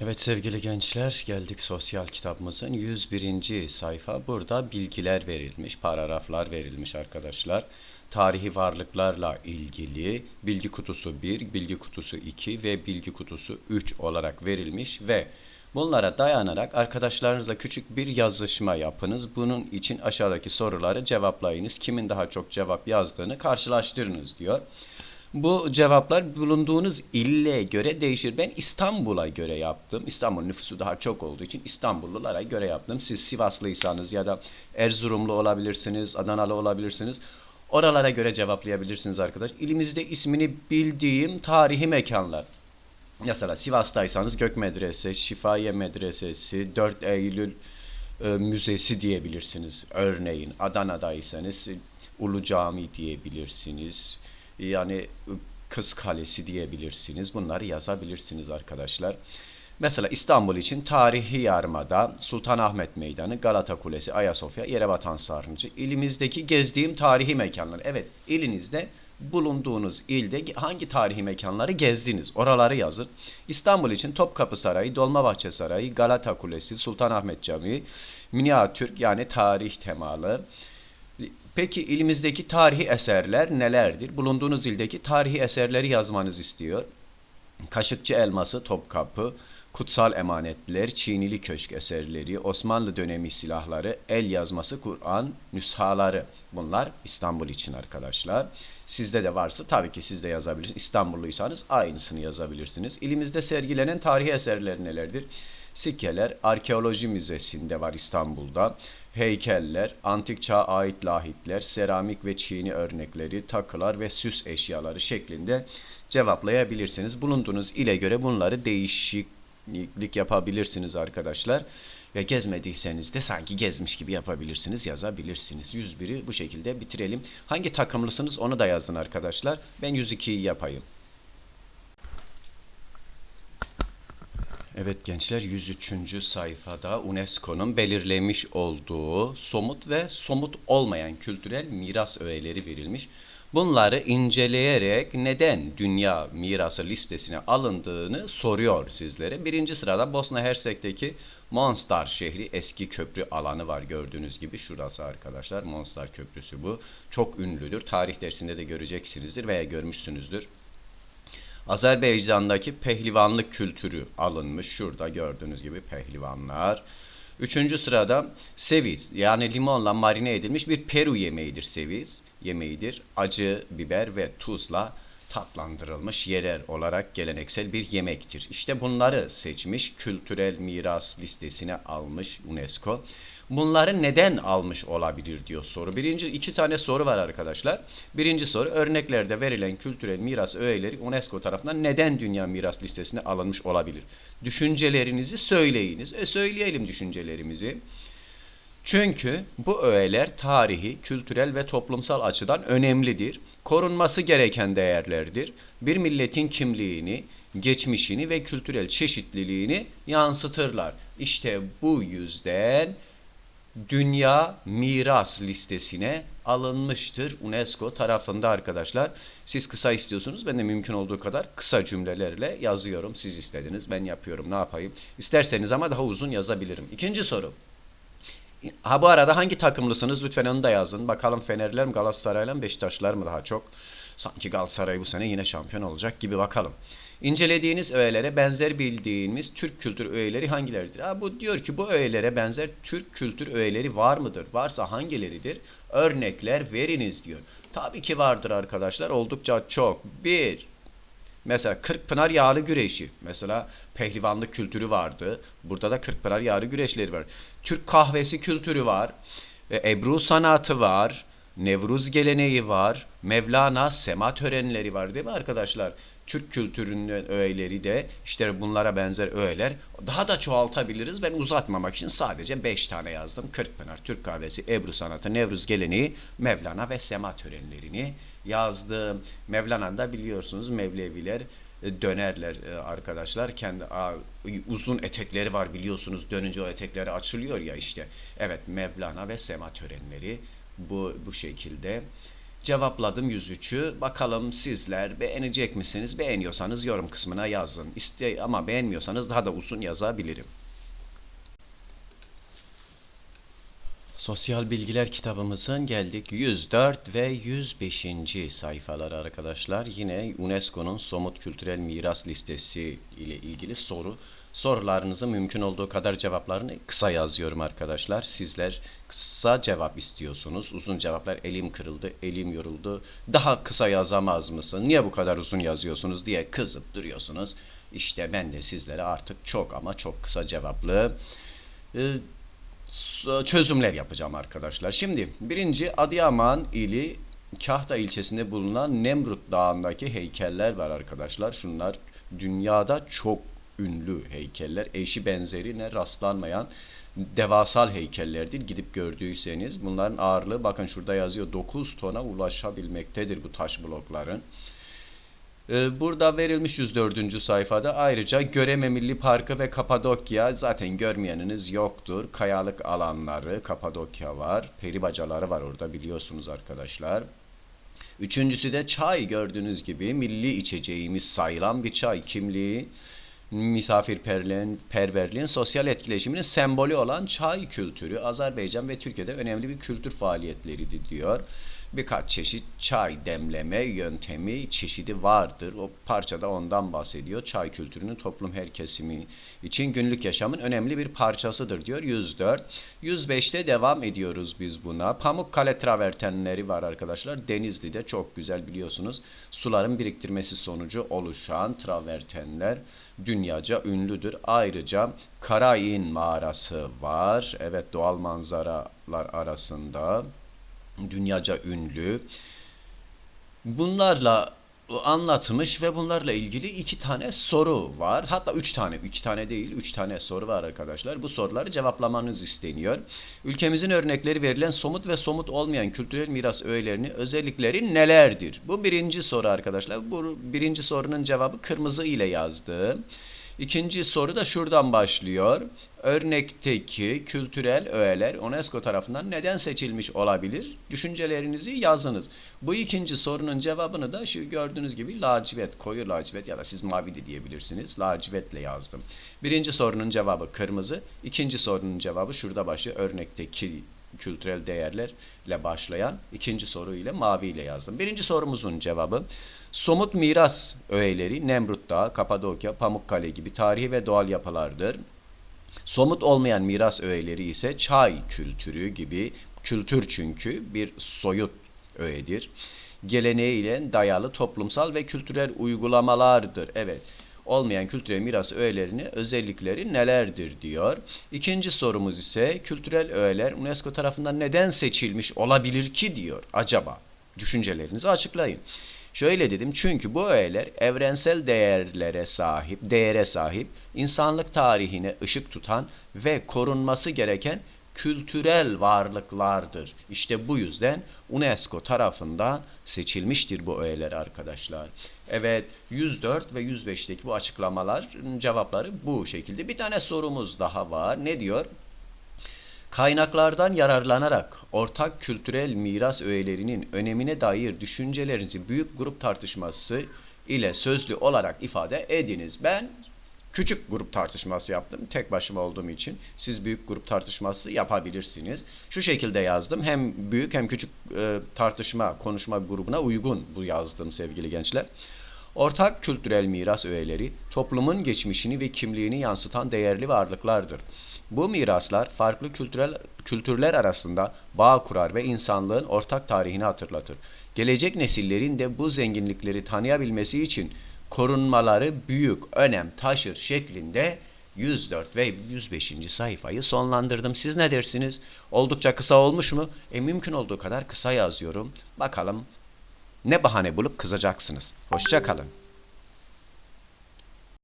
Evet sevgili gençler geldik sosyal kitabımızın 101. sayfa. Burada bilgiler verilmiş, paragraflar verilmiş arkadaşlar. Tarihi varlıklarla ilgili bilgi kutusu 1, bilgi kutusu 2 ve bilgi kutusu 3 olarak verilmiş ve bunlara dayanarak arkadaşlarınıza küçük bir yazışma yapınız. Bunun için aşağıdaki soruları cevaplayınız. Kimin daha çok cevap yazdığını karşılaştırınız diyor. Bu cevaplar bulunduğunuz ille göre değişir. Ben İstanbul'a göre yaptım. İstanbul nüfusu daha çok olduğu için İstanbullulara göre yaptım. Siz Sivaslıysanız ya da Erzurumlu olabilirsiniz, Adanalı olabilirsiniz. Oralara göre cevaplayabilirsiniz arkadaş. İlimizde ismini bildiğim tarihi mekanlar. Mesela Sivas'taysanız Gök Medrese, Şifaye Medresesi, 4 Eylül e, Müzesi diyebilirsiniz. Örneğin Adana'daysanız Ulu Cami diyebilirsiniz. Yani e, Kız Kalesi diyebilirsiniz. Bunları yazabilirsiniz arkadaşlar. Mesela İstanbul için tarihi yarmada Sultanahmet Meydanı, Galata Kulesi, Ayasofya, Yerebatan Sarnıcı. İlimizdeki gezdiğim tarihi mekanlar. Evet, ilinizde bulunduğunuz ilde hangi tarihi mekanları gezdiniz? Oraları yazın. İstanbul için Topkapı Sarayı, Dolmabahçe Sarayı, Galata Kulesi, Sultanahmet Camii, minyatür yani tarih temalı. Peki ilimizdeki tarihi eserler nelerdir? Bulunduğunuz ildeki tarihi eserleri yazmanız istiyor. Kaşıkçı Elması, Topkapı, Kutsal Emanetler, Çinili Köşk eserleri, Osmanlı dönemi silahları, el yazması, Kur'an, nüshaları. Bunlar İstanbul için arkadaşlar. Sizde de varsa tabii ki siz de yazabilirsiniz. İstanbulluysanız aynısını yazabilirsiniz. İlimizde sergilenen tarihi eserler nelerdir? Sikkeler Arkeoloji Müzesi'nde var İstanbul'da. Heykeller, antik çağa ait lahitler, seramik ve çiğni örnekleri, takılar ve süs eşyaları şeklinde cevaplayabilirsiniz. Bulunduğunuz ile göre bunları değişiklik yapabilirsiniz arkadaşlar. Ve gezmediyseniz de sanki gezmiş gibi yapabilirsiniz, yazabilirsiniz. 101'i bu şekilde bitirelim. Hangi takımlısınız onu da yazın arkadaşlar. Ben 102'yi yapayım. Evet gençler 103. sayfada UNESCO'nun belirlemiş olduğu somut ve somut olmayan kültürel miras öğeleri verilmiş. Bunları inceleyerek neden dünya mirası listesine alındığını soruyor sizlere. Birinci sırada Bosna Hersek'teki Monstar şehri eski köprü alanı var gördüğünüz gibi. Şurası arkadaşlar Monstar Köprüsü bu. Çok ünlüdür. Tarih dersinde de göreceksinizdir veya görmüşsünüzdür. Azerbaycan'daki pehlivanlık kültürü alınmış. Şurada gördüğünüz gibi pehlivanlar. Üçüncü sırada seviz yani limonla marine edilmiş bir Peru yemeğidir seviz yemeğidir. Acı biber ve tuzla tatlandırılmış yerel olarak geleneksel bir yemektir. İşte bunları seçmiş, kültürel miras listesine almış UNESCO. Bunları neden almış olabilir diyor soru. Birinci iki tane soru var arkadaşlar. Birinci soru örneklerde verilen kültürel miras öğeleri UNESCO tarafından neden dünya miras listesine alınmış olabilir? Düşüncelerinizi söyleyiniz. E söyleyelim düşüncelerimizi. Çünkü bu öğeler tarihi, kültürel ve toplumsal açıdan önemlidir. Korunması gereken değerlerdir. Bir milletin kimliğini, geçmişini ve kültürel çeşitliliğini yansıtırlar. İşte bu yüzden Dünya Miras listesine alınmıştır UNESCO tarafında arkadaşlar. Siz kısa istiyorsunuz. Ben de mümkün olduğu kadar kısa cümlelerle yazıyorum. Siz istediniz. Ben yapıyorum. Ne yapayım? İsterseniz ama daha uzun yazabilirim. İkinci soru. Ha bu arada hangi takımlısınız? Lütfen onu da yazın. Bakalım Fenerler mi, Galatasaraylar mı, Beşiktaşlar mı daha çok? Sanki Galatasaray bu sene yine şampiyon olacak gibi bakalım. İncelediğiniz öğelere benzer bildiğimiz Türk kültür öğeleri hangileridir? Ha, bu diyor ki bu öğelere benzer Türk kültür öğeleri var mıdır? Varsa hangileridir? Örnekler veriniz diyor. Tabii ki vardır arkadaşlar. Oldukça çok. Bir, Mesela Kırkpınar yağlı güreşi. Mesela pehlivanlık kültürü vardı. Burada da Kırkpınar yağlı güreşleri var. Türk kahvesi kültürü var. E, Ebru sanatı var. Nevruz geleneği var. Mevlana sema törenleri var değil mi arkadaşlar? Türk kültürünün öğeleri de işte bunlara benzer öğeler daha da çoğaltabiliriz. Ben uzatmamak için sadece 5 tane yazdım. Kırkpınar, Türk kahvesi, Ebru sanatı, Nevruz geleneği, Mevlana ve sema törenlerini yazdım. Mevlana'da biliyorsunuz Mevleviler e, dönerler e, arkadaşlar. Kendi uzun etekleri var biliyorsunuz. Dönünce o etekleri açılıyor ya işte. Evet Mevlana ve sema törenleri bu bu şekilde Cevapladım 103'ü. Bakalım sizler beğenecek misiniz? Beğeniyorsanız yorum kısmına yazın. İste ama beğenmiyorsanız daha da uzun yazabilirim. Sosyal Bilgiler kitabımızın geldik 104 ve 105. sayfaları arkadaşlar. Yine UNESCO'nun somut kültürel miras listesi ile ilgili soru. Sorularınızı mümkün olduğu kadar cevaplarını kısa yazıyorum arkadaşlar. Sizler kısa cevap istiyorsunuz. Uzun cevaplar elim kırıldı, elim yoruldu. Daha kısa yazamaz mısın? Niye bu kadar uzun yazıyorsunuz diye kızıp duruyorsunuz. İşte ben de sizlere artık çok ama çok kısa cevaplı e, çözümler yapacağım arkadaşlar. Şimdi birinci Adıyaman ili Kahta ilçesinde bulunan Nemrut Dağı'ndaki heykeller var arkadaşlar. Şunlar dünyada çok ünlü heykeller. Eşi benzerine rastlanmayan devasal heykellerdir. Gidip gördüyseniz bunların ağırlığı bakın şurada yazıyor 9 tona ulaşabilmektedir bu taş blokların. Ee, burada verilmiş 104. sayfada ayrıca Göreme Milli Parkı ve Kapadokya zaten görmeyeniniz yoktur. Kayalık alanları, Kapadokya var. Peri bacaları var orada biliyorsunuz arkadaşlar. Üçüncüsü de çay gördüğünüz gibi milli içeceğimiz sayılan bir çay kimliği misafirperverliğin, perverliğin sosyal etkileşiminin sembolü olan çay kültürü Azerbaycan ve Türkiye'de önemli bir kültür faaliyetleridir diyor birkaç çeşit çay demleme yöntemi çeşidi vardır. O parçada ondan bahsediyor. Çay kültürünün toplum her kesimi için günlük yaşamın önemli bir parçasıdır diyor 104. 105'te devam ediyoruz biz buna. Pamukkale travertenleri var arkadaşlar. Denizli'de çok güzel biliyorsunuz. Suların biriktirmesi sonucu oluşan travertenler dünyaca ünlüdür. Ayrıca Karayin mağarası var. Evet doğal manzaralar arasında dünyaca ünlü. Bunlarla anlatmış ve bunlarla ilgili iki tane soru var. Hatta üç tane, iki tane değil, üç tane soru var arkadaşlar. Bu soruları cevaplamanız isteniyor. Ülkemizin örnekleri verilen somut ve somut olmayan kültürel miras öğelerinin özellikleri nelerdir? Bu birinci soru arkadaşlar. Bu birinci sorunun cevabı kırmızı ile yazdım. İkinci soru da şuradan başlıyor. Örnekteki kültürel öğeler UNESCO tarafından neden seçilmiş olabilir? Düşüncelerinizi yazınız. Bu ikinci sorunun cevabını da şu gördüğünüz gibi lacivert, koyu lacivert ya da siz mavi de diyebilirsiniz. Lacivertle yazdım. Birinci sorunun cevabı kırmızı. İkinci sorunun cevabı şurada başlıyor. Örnekteki kültürel değerlerle başlayan ikinci soru ile mavi ile yazdım. Birinci sorumuzun cevabı somut miras öğeleri Nemrut Dağı, Kapadokya, Pamukkale gibi tarihi ve doğal yapılardır. Somut olmayan miras öğeleri ise çay kültürü gibi kültür çünkü bir soyut öğedir. Geleneğiyle dayalı toplumsal ve kültürel uygulamalardır. Evet olmayan kültürel miras öğelerinin özellikleri nelerdir diyor. İkinci sorumuz ise kültürel öğeler UNESCO tarafından neden seçilmiş olabilir ki diyor acaba. Düşüncelerinizi açıklayın. Şöyle dedim çünkü bu öğeler evrensel değerlere sahip, değere sahip, insanlık tarihine ışık tutan ve korunması gereken kültürel varlıklardır. İşte bu yüzden UNESCO tarafından seçilmiştir bu öğeler arkadaşlar. Evet 104 ve 105'teki bu açıklamalar cevapları bu şekilde. Bir tane sorumuz daha var. Ne diyor? Kaynaklardan yararlanarak ortak kültürel miras öğelerinin önemine dair düşüncelerinizi büyük grup tartışması ile sözlü olarak ifade ediniz. Ben küçük grup tartışması yaptım. Tek başıma olduğum için siz büyük grup tartışması yapabilirsiniz. Şu şekilde yazdım. Hem büyük hem küçük e, tartışma, konuşma grubuna uygun bu yazdım sevgili gençler. Ortak kültürel miras öğeleri toplumun geçmişini ve kimliğini yansıtan değerli varlıklardır. Bu miraslar farklı kültürel kültürler arasında bağ kurar ve insanlığın ortak tarihini hatırlatır. Gelecek nesillerin de bu zenginlikleri tanıyabilmesi için korunmaları büyük önem taşır şeklinde 104 ve 105. sayfayı sonlandırdım. Siz ne dersiniz? Oldukça kısa olmuş mu? E mümkün olduğu kadar kısa yazıyorum. Bakalım ne bahane bulup kızacaksınız. Hoşçakalın.